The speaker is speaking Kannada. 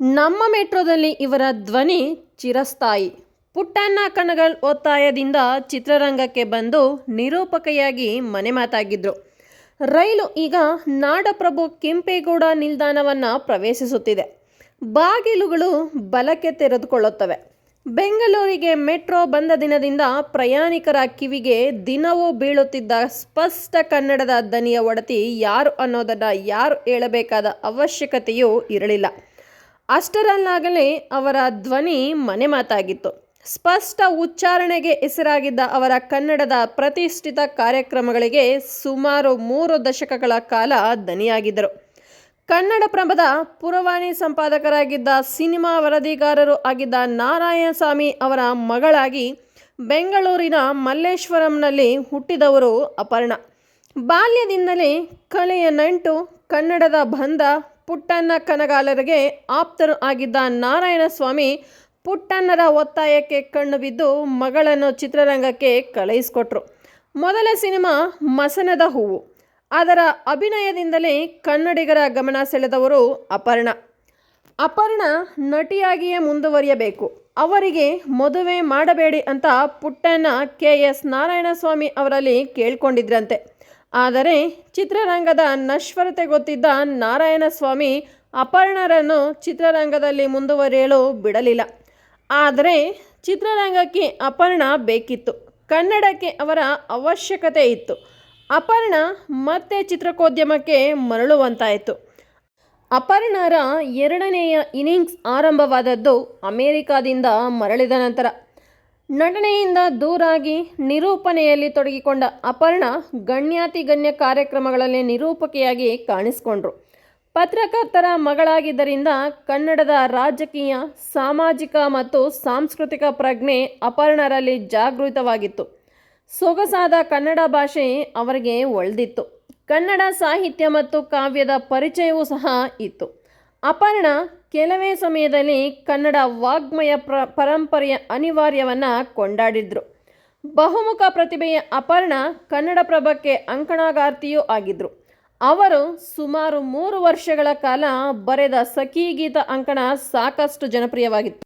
ನಮ್ಮ ಮೆಟ್ರೋದಲ್ಲಿ ಇವರ ಧ್ವನಿ ಚಿರಸ್ಥಾಯಿ. ಪುಟ್ಟಣ್ಣ ಕಣಗಲ್ ಒತ್ತಾಯದಿಂದ ಚಿತ್ರರಂಗಕ್ಕೆ ಬಂದು ನಿರೂಪಕೆಯಾಗಿ ಮನೆ ಮಾತಾಗಿದ್ರು. ರೈಲು ಈಗ ನಾಡಪ್ರಭು ಕೆಂಪೇಗೌಡ ನಿಲ್ದಾಣವನ್ನು ಪ್ರವೇಶಿಸುತ್ತಿದೆ. ಬಾಗಿಲುಗಳು ಬಲಕ್ಕೆ ತೆರೆದುಕೊಳ್ಳುತ್ತವೆ. ಬೆಂಗಳೂರಿಗೆ ಮೆಟ್ರೋ ಬಂದ ದಿನದಿಂದ ಪ್ರಯಾಣಿಕರ ಕಿವಿಗೆ ದಿನವೂ ಬೀಳುತ್ತಿದ್ದ ಸ್ಪಷ್ಟ ಕನ್ನಡದ ದನಿಯ ಒಡತಿ ಯಾರು ಅನ್ನೋದನ್ನು ಯಾರು ಹೇಳಬೇಕಾದ ಅವಶ್ಯಕತೆಯೂ ಇರಲಿಲ್ಲ. ಅಷ್ಟರಲ್ಲಾಗಲೇ ಅವರ ಧ್ವನಿ ಮನೆ ಮಾತಾಗಿತ್ತು. ಸ್ಪಷ್ಟ ಉಚ್ಚಾರಣೆಗೆ ಹೆಸರಾಗಿದ್ದ ಅವರ ಕನ್ನಡದ ಪ್ರತಿಷ್ಠಿತ ಕಾರ್ಯಕ್ರಮಗಳಿಗೆ ಸುಮಾರು ಮೂರು ದಶಕಗಳ ಕಾಲ ದನಿಯಾಗಿದ್ದರು. ಕನ್ನಡಪ್ರಭದ ಪುರವಾಣಿ ಸಂಪಾದಕರಾಗಿದ್ದ ಸಿನಿಮಾ ವರದಿಗಾರರು ಆಗಿದ್ದ ನಾರಾಯಣಸ್ವಾಮಿ ಅವರ ಮಗಳಾಗಿ ಬೆಂಗಳೂರಿನ ಮಲ್ಲೇಶ್ವರಂನಲ್ಲಿ ಹುಟ್ಟಿದವರು ಅಪರ್ಣ. ಬಾಲ್ಯದಿಂದಲೇ ಕಲೆಯ ನಂಟು ಕನ್ನಡದ ಬಂಧ ಪುಟ್ಟಣ್ಣ ಕನಗಾಲರಿಗೆ ಆಪ್ತರು ಆಗಿದ್ದ ನಾರಾಯಣಸ್ವಾಮಿ ಪುಟ್ಟಣ್ಣರ ಒತ್ತಾಯಕ್ಕೆ ಕಣ್ಣು ಬಿದ್ದು ಮಗಳನ್ನು ಚಿತ್ರರಂಗಕ್ಕೆ ಕಳುಹಿಸಿಕೊಟ್ರು. ಮೊದಲ ಸಿನಿಮಾ ಮಸನದ ಹೂವು. ಅದರ ಅಭಿನಯದಿಂದಲೇ ಕನ್ನಡಿಗರ ಗಮನ ಸೆಳೆದವರು ಅಪರ್ಣ. ಅಪರ್ಣ ನಟಿಯಾಗಿಯೇ ಮುಂದುವರಿಯಬೇಕು. ಅವರಿಗೆ ಮದುವೆ ಮಾಡಬೇಡಿ ಅಂತ ಪುಟ್ಟಣ್ಣ ಕೆ ಎಸ್ ನಾರಾಯಣಸ್ವಾಮಿ ಅವರಲ್ಲಿ ಕೇಳ್ಕೊಂಡಿದ್ರಂತೆ. ಆದರೆ ಚಿತ್ರರಂಗದ ನಶ್ವರತೆ ಗೊತ್ತಿದ್ದ ನಾರಾಯಣಸ್ವಾಮಿ ಅಪರ್ಣರನ್ನು ಚಿತ್ರರಂಗದಲ್ಲಿ ಮುಂದುವರಿಯಲು ಬಿಡಲಿಲ್ಲ. ಆದರೆ ಚಿತ್ರರಂಗಕ್ಕೆ ಅಪರ್ಣ ಬೇಕಿತ್ತು. ಕನ್ನಡಕ್ಕೆ ಅವರ ಅವಶ್ಯಕತೆ ಇತ್ತು. ಅಪರ್ಣ ಮತ್ತೆ ಚಿತ್ರಕೋದ್ಯಮಕ್ಕೆ ಮರಳುವಂತಾಯಿತು. ಅಪರ್ಣರ ಎರಡನೆಯ ಇನಿಂಗ್ಸ್ ಆರಂಭವಾದದ್ದು ಅಮೇರಿಕಾದಿಂದ ಮರಳಿದ ನಂತರ. ನಟನೆಯಿಂದ ದೂರಾಗಿ ನಿರೂಪಣೆಯಲ್ಲಿ ತೊಡಗಿಕೊಂಡ ಅಪರ್ಣ ಗಣ್ಯಾತಿ ಗಣ್ಯ ಕಾರ್ಯಕ್ರಮಗಳಲ್ಲಿ ನಿರೂಪಕಿಯಾಗಿ ಕಾಣಿಸಿಕೊಂಡ್ರು. ಪತ್ರಕರ್ತರ ಮಗಳಾಗಿದ್ದರಿಂದ ಕನ್ನಡದ ರಾಜಕೀಯ, ಸಾಮಾಜಿಕ ಮತ್ತು ಸಾಂಸ್ಕೃತಿಕ ಪ್ರಜ್ಞೆ ಅಪರ್ಣರಲ್ಲಿ ಜಾಗೃತವಾಗಿತ್ತು. ಸೊಗಸಾದ ಕನ್ನಡ ಭಾಷೆ ಅವರಿಗೆ ಒಳ್ದಿತ್ತು. ಕನ್ನಡ ಸಾಹಿತ್ಯ ಮತ್ತು ಕಾವ್ಯದ ಪರಿಚಯವೂ ಸಹ ಇತ್ತು. ಅಪರ್ಣ ಕೆಲವೇ ಸಮಯದಲ್ಲಿ ಕನ್ನಡ ವಾಗ್ಮಯ ಪ್ರ, ಪರಂಪರೆಯ ಅನಿವಾರ್ಯವನ್ನು ಕೊಂಡಾಡಿದ್ರು. ಬಹುಮುಖ ಪ್ರತಿಭೆಯ ಅಪರ್ಣ ಕನ್ನಡಪ್ರಭಕ್ಕೆ ಅಂಕಣಗಾರ್ತಿಯೂ ಆಗಿದ್ರು. ಅವರು ಸುಮಾರು ಮೂರು ವರ್ಷಗಳ ಕಾಲ ಬರೆದ ಸಖಿ ಗೀತ ಅಂಕಣ ಸಾಕಷ್ಟು ಜನಪ್ರಿಯವಾಗಿತ್ತು.